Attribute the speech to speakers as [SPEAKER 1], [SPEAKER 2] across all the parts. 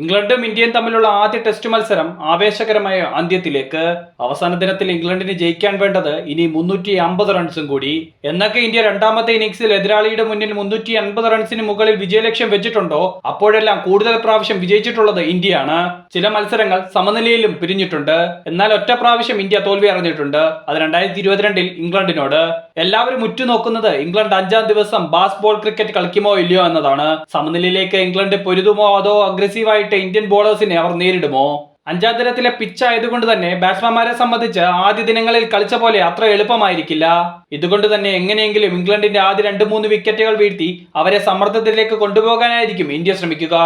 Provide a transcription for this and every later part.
[SPEAKER 1] ഇംഗ്ലണ്ടും ഇന്ത്യയും തമ്മിലുള്ള ആദ്യ ടെസ്റ്റ് മത്സരം ആവേശകരമായ അന്ത്യത്തിലേക്ക്. അവസാന ദിനത്തിൽ ഇംഗ്ലണ്ടിന് ജയിക്കാൻ വേണ്ടത് ഇനി മുന്നൂറ്റി അമ്പത് റൺസും കൂടി. എന്നൊക്കെ ഇന്ത്യ രണ്ടാമത്തെ ഇന്നിംഗ്സിൽ എതിരാളിയുടെ മുന്നിൽ മുന്നൂറ്റി അൻപത് റൺസിന് മുകളിൽ വിജയലക്ഷ്യം വെച്ചിട്ടുണ്ടോ? അപ്പോഴെല്ലാം കൂടുതൽ പ്രാവശ്യം വിജയിച്ചിട്ടുള്ളത് ഇന്ത്യയാണ്. ചില മത്സരങ്ങൾ സമനിലയിലും പിരിഞ്ഞിട്ടുണ്ട്. എന്നാൽ ഒറ്റ പ്രാവശ്യം ഇന്ത്യ തോൽവി അറിഞ്ഞിട്ടുണ്ട്. അത് രണ്ടായിരത്തി ഇരുപത്തിരണ്ടിൽ ഇംഗ്ലണ്ടിനോട്. എല്ലാവരും ഉറ്റുനോക്കുന്നത് ഇംഗ്ലണ്ട് അഞ്ചാം ദിവസം ബാസ്ബോൾ ക്രിക്കറ്റ് കളിക്കുമോ ഇല്ലയോ എന്നതാണ്. സമനിലയിലേക്ക് ഇംഗ്ലണ്ട് പൊരുതുമോ അതോ അഗ്രസീവായിട്ട് ഇന്ത്യൻ ബോളേഴ്സിനെ അവർ നേരിടുമോ? അഞ്ചാം ദിനത്തിലെ പിച്ച് ആയതുകൊണ്ട് തന്നെ ബാറ്റ്സ്മാൻമാരെ സംബന്ധിച്ച് ആദ്യ ദിനങ്ങളിൽ കളിച്ച പോലെ അത്ര എളുപ്പമായിരിക്കില്ല. ഇതുകൊണ്ട് തന്നെ എങ്ങനെയെങ്കിലും ഇംഗ്ലണ്ടിന്റെ ആദ്യ രണ്ട് മൂന്ന് വിക്കറ്റുകൾ വീഴ്ത്തി അവരെ സമ്മർദ്ദത്തിലേക്ക് കൊണ്ടുപോകാനായിരിക്കും ഇന്ത്യ ശ്രമിക്കുക.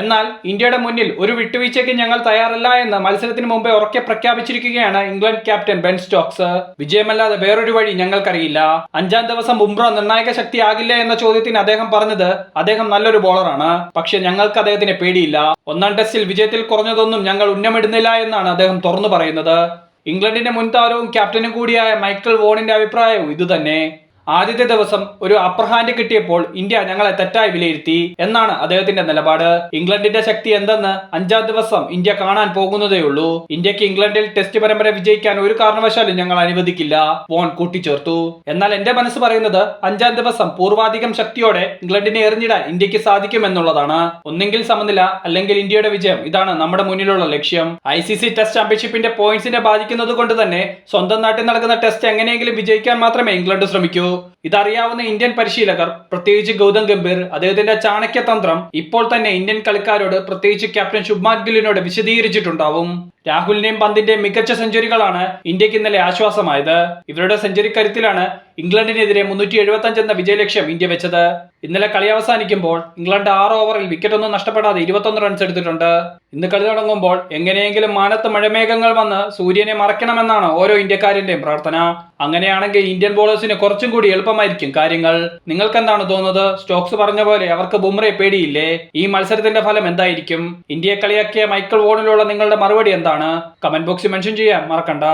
[SPEAKER 1] എന്നാൽ ഇന്ത്യയുടെ മുന്നിൽ ഒരു വിട്ടുവീഴ്ചയ്ക്ക് ഞങ്ങൾ തയ്യാറല്ല എന്ന് മത്സരത്തിന് മുമ്പേ ഉറക്കെ പ്രഖ്യാപിച്ചിരിക്കുകയാണ് ഇംഗ്ലണ്ട് ക്യാപ്റ്റൻ ബെൻ സ്റ്റോക്സ്. വിജയമല്ലാതെ വേറൊരു വഴി ഞങ്ങൾക്കറിയില്ല. അഞ്ചാം ദിവസം ബുംറ നിർണായക ശക്തിയാകില്ല എന്ന ചോദ്യത്തിന് അദ്ദേഹം പറഞ്ഞത് അദ്ദേഹം നല്ലൊരു ബോളറാണ് പക്ഷെ ഞങ്ങൾക്ക് അദ്ദേഹത്തിനെ പേടിയില്ല. ഒന്നാം ടെസ്റ്റിൽ വിജയത്തിൽ കുറഞ്ഞതൊന്നും ഞങ്ങൾ ഉന്നമിടുന്നില്ല എന്നാണ് അദ്ദേഹം തുറന്നു പറയുന്നത്. ഇംഗ്ലണ്ടിന്റെ മുൻ താരവും ക്യാപ്റ്റനും കൂടിയായ മൈക്കിൾ വോണിന്റെ അഭിപ്രായവും ഇതുതന്നെ. ആദ്യത്തെ ദിവസം ഒരു അപ്പർ ഹാൻഡ് കിട്ടിയപ്പോൾ ഇന്ത്യ ഞങ്ങളെ തെറ്റായി വിലയിരുത്തി എന്നാണ് അദ്ദേഹത്തിന്റെ നിലപാട്. ഇംഗ്ലണ്ടിന്റെ ശക്തി എന്തെന്ന് അഞ്ചാം ദിവസം ഇന്ത്യ കാണാൻ പോകുന്നതേയുള്ളൂ ഇന്ത്യയ്ക്ക് ഇംഗ്ലണ്ടിൽ ടെസ്റ്റ് പരമ്പര വിജയിക്കാൻ ഒരു കാരണവശാലും ഞങ്ങൾ അനുവദിക്കില്ല. വോൺ കൂട്ടിച്ചേർത്തു. എന്നാൽ എന്റെ മനസ്സ് പറയുന്നത് അഞ്ചാം ദിവസം പൂർവാധികം ശക്തിയോടെ ഇംഗ്ലണ്ടിനെ എറിഞ്ഞിടാൻ ഇന്ത്യയ്ക്ക് സാധിക്കുമെന്നുള്ളതാണ്. ഒന്നെങ്കിൽ സമനില അല്ലെങ്കിൽ ഇന്ത്യയുടെ വിജയം. ഇതാണ് നമ്മുടെ മുന്നിലുള്ള ലക്ഷ്യം. ഐ സി സി ടെസ്റ്റ് ചാമ്പ്യൻഷിപ്പിന്റെ പോയിന്റ്സിനെ ബാധിക്കുന്നത് കൊണ്ട് തന്നെ സ്വന്തം നാട്ടിൽ നടക്കുന്ന ടെസ്റ്റ് എങ്ങനെയെങ്കിലും വിജയിക്കാൻ മാത്രമേ ഇംഗ്ലണ്ട് ശ്രമിക്കൂ. ഇതറിയാവുന്ന ഇന്ത്യൻ പരിശീലകർ പ്രത്യേകിച്ച് ഗൗതം ഗംഭീർ അദ്ദേഹത്തിന്റെ ചാണക്യതന്ത്രം ഇപ്പോൾ തന്നെ ഇന്ത്യൻ കളിക്കാരോട് പ്രത്യേകിച്ച് ക്യാപ്റ്റൻ ശുഭ്മാൻ ഗില്ലിനോട് വിശദീകരിച്ചിട്ടുണ്ടാവും. രാഹുലിന്റെയും പന്തിന്റെയും മികച്ച സെഞ്ചുറികളാണ് ഇന്ത്യയ്ക്ക് ഇന്നലെ ആശ്വാസമായത്. ഇവരുടെ സെഞ്ചുറി കരുത്തിലാണ് ഇംഗ്ലണ്ടിനെതിരെ മുന്നൂറ്റി എഴുപത്തി എന്ന വിജയലക്ഷ്യം ഇന്ത്യ വെച്ചത്. ഇന്നലെ കളി അവസാനിക്കുമ്പോൾ ഇംഗ്ലണ്ട് ആറ് ഓവറിൽ വിക്കറ്റ് ഒന്നും നഷ്ടപ്പെടാതെ ഇരുപത്തൊന്ന് റൺസ് എടുത്തിട്ടുണ്ട്. ഇന്ന് കളി തുടങ്ങുമ്പോൾ എങ്ങനെയെങ്കിലും മാനത്ത് മഴമേഘങ്ങൾ വന്ന് സൂര്യനെ മറയ്ക്കണമെന്നാണ് ഓരോ ഇന്ത്യക്കാരന്റെയും പ്രാർത്ഥന. അങ്ങനെയാണെങ്കിൽ ഇന്ത്യൻ ബോളേഴ്സിന് കുറച്ചും കൂടി എളുപ്പമായിരിക്കും കാര്യങ്ങൾ. നിങ്ങൾക്ക് എന്താണ് തോന്നുന്നത്? സ്റ്റോക്സ് പറഞ്ഞ പോലെ അവർക്ക് ബുംറയെ പേടിയില്ലേ? ഈ മത്സരത്തിന്റെ ഫലം എന്തായിരിക്കും? ഇന്ത്യയെ കളിയാക്കിയ മൈക്കിൾ വോണിലുള്ള നിങ്ങളുടെ മറുപടി എന്താണ്? കമന്റ് ബോക്സിൽ മെൻഷൻ ചെയ്യാൻ മറക്കണ്ട.